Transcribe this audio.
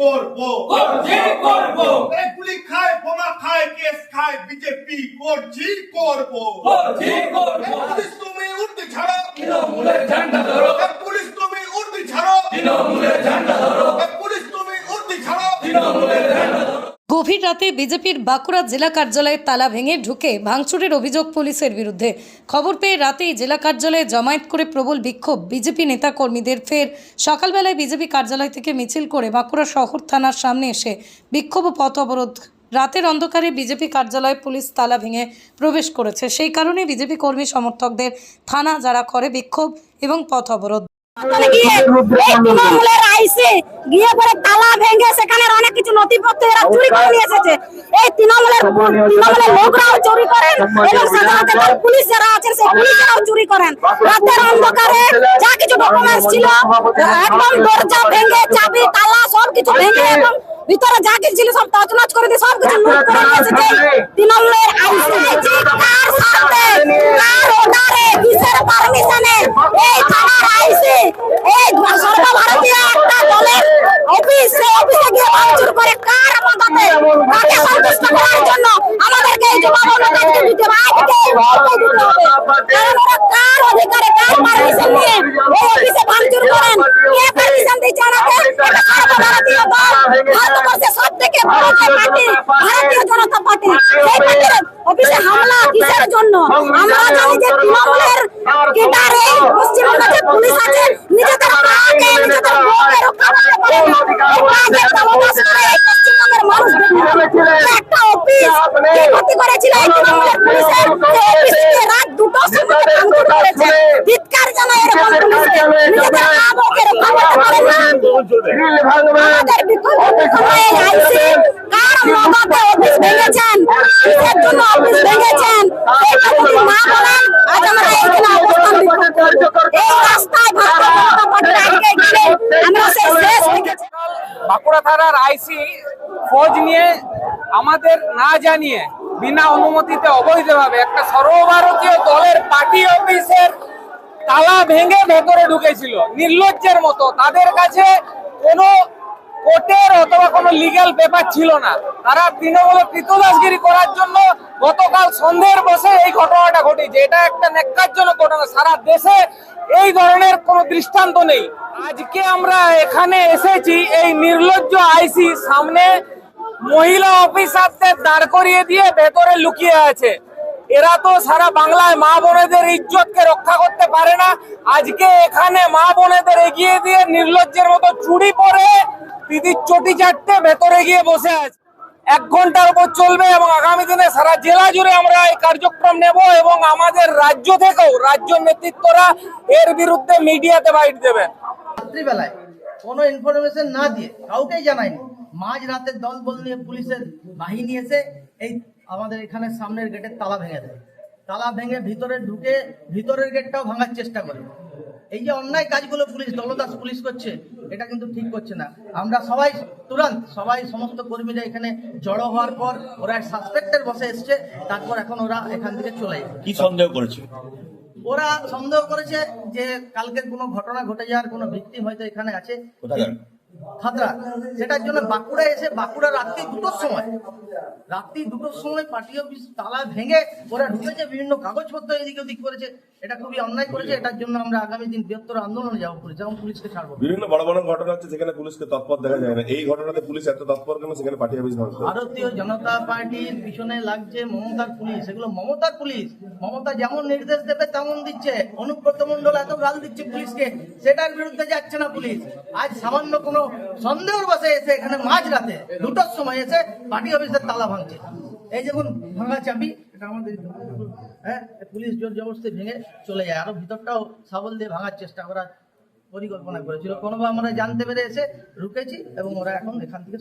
করব। করছি করব। এগুলি গুলি খায় বোমা খায় কেস খায় বিজেপি করছি করব। করছি করব। করব তুমি উঠতে ছাড়ো তৃণমূলের ঝান্ডা ধরো। রাতে বিজেপির বাঁকুড়া জেলা কার্যালয়ের তালা ভেঙে ঢুকে ভাঙচুরের অভিযোগ পুলিশের বিরুদ্ধে। খবর পেয়ে রাতেই জেলা কার্যালয়ে জমায়েত করে প্রবল বিক্ষোভ বিজেপি নেতাকর্মীদের। ফের সকালবেলায় বিজেপি কার্যালয় থেকে মিছিল করে বাঁকুড়া শহর থানার সামনে এসে বিক্ষোভ ও পথ অবরোধ। রাতের অন্ধকারে বিজেপি কার্যালয়ে পুলিশ তালা ভেঙে প্রবেশ করেছে। সেই কারণে বিজেপি কর্মী সমর্থকদের থানা যারা করে বিক্ষোভ এবং পথ অবরোধ। গিয়ে তৃণমূলের আইসে গিয়ে পরে তালা ভেঙে সেখানে অনেক কিছু নথিপত্র এরা চুরি করে নিয়ে এসেছে। এই তৃণমূলের তৃণমূলের লোকরাও চুরি করেন এবং সাধারণত পুলিশ যারা আছেন সেই পুলিশেরাও চুরি করেন। রাতের অন্ধকারে যা কিছু ডকুমেন্টস ছিল একদম দরজা ভেঙে চাবি তালা সব কিছু ভেঙে এবং ভিতরে যা কিছু ছিল সব তছনছ করে দিয়ে সব কিছু লুট করে নিয়ে এসেছে। তৃণমূলের আইসি কার সাথে কার অর্ডারে কিসের পারমিশনে এই থানার আইসি এই সর্বভারতীয় একটা দলের অফিস সেই অফিসে গিয়ে ভাঙচুর করে কার মদতে কাকে সন্তুষ্ট করার জন্য আমাদেরকে এই জবাব অনুদানকে দিতে হবে আজকে এই মুহূর্তে দিতে হবে কারণ ওরা কার অধিকারে কার পারমিশন নিয়ে এই অফিসে ভাঙচুর করেন। কে পারমিশন দিচ্ছে ওনাকে এটা সর্বভারতীয় দল ভারতবর্ষের সব থেকে বড় যে পার্টি, ভারতীয় জনতা পার্টি, সেই পার্টির অফিসে হামলা কিসের জন্য? আমরা জানি যে তৃণমূলের কেটার এই পশ্চিমবঙ্গে পুলিশ আছে, নিজেদের মাকে, নিজেদের বউকে রক্ষা করতে পারে না। এই কাজের দাবদাস করে এই পশ্চিমবঙ্গের মানুষ। দেখে একটা অফিস কে ক্ষতি করেছিল এই তৃণমূলের পুলিশের যে অফিসকে রাত দুটোর সময় ভাঙচুর করেছে ধিৎকার জানায় এরকম পুলিশকে নিজেদের মা বউকে রক্ষা করতে পারে না আমাদের বিকল্প সময়ে আইসি কার মদতে অফিস ভেঙেছেন? কিসের জন্য অফিস ভেঙেছেন? এইটা যদি না বলেন আজ আমরা এইখানে অবস্থান বিক্ষোভ এই রাস্তায় ভারতীয় জনতা পার্টি আজকে গেলে আমরা সেই শেষ বাঁকুড়া থানার আইসি খোঁজ নিয়ে আমাদের না জানিয়ে বিনা অনুমতিতে অবৈধভাবে একটা সর্বভারতীয় দলের পার্টি অফিসের তালা ভেঙে ভেতরে ঢুকেছিল নির্লজ্জের মতো। তাদের কাছে কোনো কোর্টের অথবা কোনো লিগ্যাল পেপার ছিল না। তারা তৃণমূলের কৃতদাসগিরি করার জন্য গতকাল সন্ধ্যের বসে এই ঘটনাটা ঘটেছে। এটা একটা ন্যাক্কারজনক ঘটনা। সারা দেশে এই ধরনের কোনো দৃষ্টান্ত নেই। আজকে আমরা এখানে এসেছি, এই নির্লজ্জ আইসি সামনে মহিলা অফিসারদের দাঁড় করিয়ে দিয়ে ভেতরে লুকিয়ে আছে। এরা তো সারা বাংলায় মা বোনেদের ইজ্জতকে রক্ষা করতে পারে না। আজকে এখানে মা বোনেদের এগিয়ে দিয়ে নির্লজ্জের মতো চুরি পরে দিদির চটি চাটতে ভেতরে গিয়ে বসে আছে। এক ঘণ্টার উপর চলবে এবং আগামী দিনে সারা জেলা জুড়ে আমরা এই কার্যক্রম নেব এবং আমাদের রাজ্য থেকেও রাজ্য নেতৃত্বরা এর বিরুদ্ধে মিডিয়াতে বাইট দেবে। রাত্রিবেলায় কোনো ইনফরমেশন না দিয়ে কাউকেই জানায়নি। মাঝ রাতের দল বল নিয়ে পুলিশের বাহিনী এসে এই আমাদের এখানে সামনের গেটের তালা ভেঙে দেয়। তালা ভেঙে ভিতরে ঢুকে ভিতরের গেটটাও ভাঙার চেষ্টা করে। এই যে অন্যায় কাজগুলো পুলিশ দলদাস পুলিশ করছে এটা কিন্তু ঠিক করছে না। আমরা সবাই তুরন্ত সবাই সমস্ত কর্মীরা এখানে জড়ো হওয়ার পর ওরা সাসপেক্টের বসে এসছে তারপর এখন ওরা এখান থেকে চলে কি সন্দেহ করেছে? ওরা সন্দেহ করেছে যে কালকের কোনো ঘটনা ঘটে যাওয়ার কোনো ভিত্তি হয়তো এখানে আছে। খাতরা সেটার জন্য বাঁকুড়া এসে বাঁকুড়া রাত্রি দুটোর সময়, রাত্রি দুটোর সময় পার্টি অফিস তালা ভেঙে ওরা ঢুকেছে, বিভিন্ন কাগজপত্র এদিকে ওদিক করেছে। এটা খুবই অন্যায় করেছে এটার জন্য আমরা আগামী দিন বৃহত্তর আন্দোলনে যাব পুলিশ এবং পুলিশকে ছাড়বো। বিভিন্ন বড় বড় ঘটনা হচ্ছে যেখানে পুলিশকে তৎপর দেখা যায় না। এই ঘটনাতে পুলিশ এত তৎপর কেন? সেখানে পার্টি অফিস ভারতীয় জনতা পার্টির পিছনে লাগছে মমতার পুলিশ। এগুলো মমতার পুলিশ। মমতা যেমন নির্দেশ দেবে তেমন দিচ্ছে। অনুব্রত মন্ডল এত গাল দিচ্ছে পুলিশকে সেটার বিরুদ্ধে যাচ্ছে না পুলিশ। আজ সামান্য কোনো সন্দেহের বসে এসে এখানে মাঝরাতে দুটোর সময় এসে পার্টি অফিসের তালা ভাঙছে। এই যেমন ভাঙা চাবি, এটা আমাদের হ্যাঁ পুলিশ জোর জবরদস্তি ভেঙে চলে যায়। আরও ভিতরটাও সাবল দিয়ে ভাঙার চেষ্টা করা পরিকল্পনা করেছিল। কোনোভাবে আমরা জানতে পেরে এসে রুকেছি এবং ওরা এখন এখান থেকে